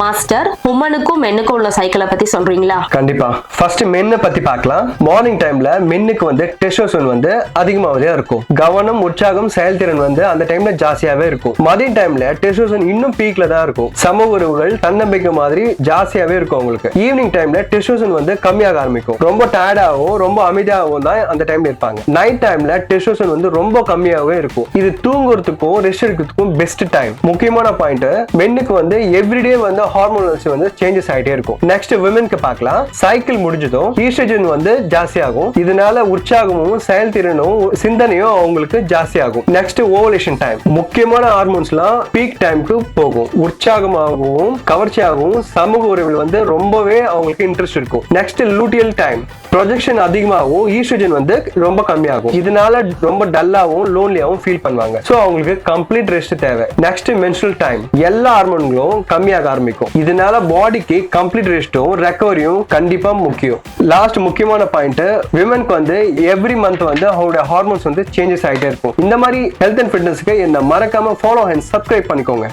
Master உமனுக்கும் மென்னுக்கும் உள்ள சைக்கிளை பத்தி சொல்றீங்களா? கண்டிப்பா. ஃபர்ஸ்ட் மென்னை பத்தி பார்க்கலாம். மார்னிங் டைம்ல மென்னுக்கு வந்து டெஸ்டோஸ்டரோன் வந்து அதிகமாகவே இருக்கும். கவனம் உற்சாகம் செயல்திறன் வந்து அந்த டைம்ல ஜாஸ்தியாவே இருக்கும். மதிய டைம்ல டெஸ்டோஸ்டரோன் இன்னும் பீக்ல தான் இருக்கும். சம உறவுகள் தன்னம்பிக்கை மாதிரி ஜாஸ்தியாவே இருக்கும் உங்களுக்கு ஈவினிங் டைம்ல டெஸ்டோஸ்டரோன் வந்து கம்மியாக ஆரம்பிக்கும். ரொம்ப டயர்டாகவும் ரொம்ப அமைதியாகவும் தான் அந்த டைம்ல இருப்பாங்க. நைட் டைம்ல டெஸ்டோஸ்டரோன் வந்து ரொம்ப கம்மியாகவே இருக்கும். இது தூங்குறதுக்கும் ரெஸ்ட் எடுக்கிறதுக்கும் பெஸ்ட் டைம் முக்கியமான பாயிண்ட் மென்னுக்கு வந்து எவ்ரிடே வந்து ஹார்மோன்ஸ் வந்து சேஞ்சஸ் ஆகிட்டே இருக்கும். நெக்ஸ்ட் விமனுக்கு பார்க்கலாம். சைக்கிள் முடிஞ்சதும் ஈஸ்ட்ரஜன் வந்து ஜாஸ்தியாகும். இதனால உற்சாகமும் செயல்திறனும் சிந்தனையும் அவங்களுக்கு ஜாஸ்தியாகும். நெக்ஸ்ட் ஓவலேஷன் டைம் முக்கியமான ஹார்மோன்ஸ்லாம் பீக் டைம்க்கு போகும். உற்சாகமாகவும் கவர்ச்சியாகவும் சமூக உறவில் வந்து ரொம்பவே அவங்களுக்கு இன்ட்ரெஸ்ட் இருக்கும். நெக்ஸ்ட் லூட்டியல் டைம் ப்ரொஜெக்ஷன் அதிகமாகவும் ஈஸ்ட்ரஜன் வந்து ரொம்ப கம்மியாகும். இதனால ரொம்ப டல்லாவும் லோன்லியாவும் ஃபீல் பண்ணுவாங்க. ஸோ அவங்களுக்கு கம்ப்ளீட் ரெஸ்ட் தேவை. நெக்ஸ்ட் மென்சுரல் டைம் எல்லா ஹார்மோன்களும் கம்மியாக ஆரம்பிக்கும். இதனால பாடிக்கு கம்ப்ளீட் ரெஸ்ட்டும் ரெக்கவரியும் கண்டிப்பா முக்கியம். லாஸ்ட் முக்கியமான பாயிண்ட் விமனுக்கு வந்து எவ்ரி மந்த் வந்து அவங்களோட ஹார்மோன்ஸ் வந்து சேஞ்சஸ் ஆகிட்டே இருக்கும். இந்த மாதிரி ஹெல்த் அண்ட் ஃபிட்னஸ்க்கு என்ன மறக்காம ஃபாலோ அண்ட் சப்ஸ்கிரைப் பண்ணிக்கோங்க.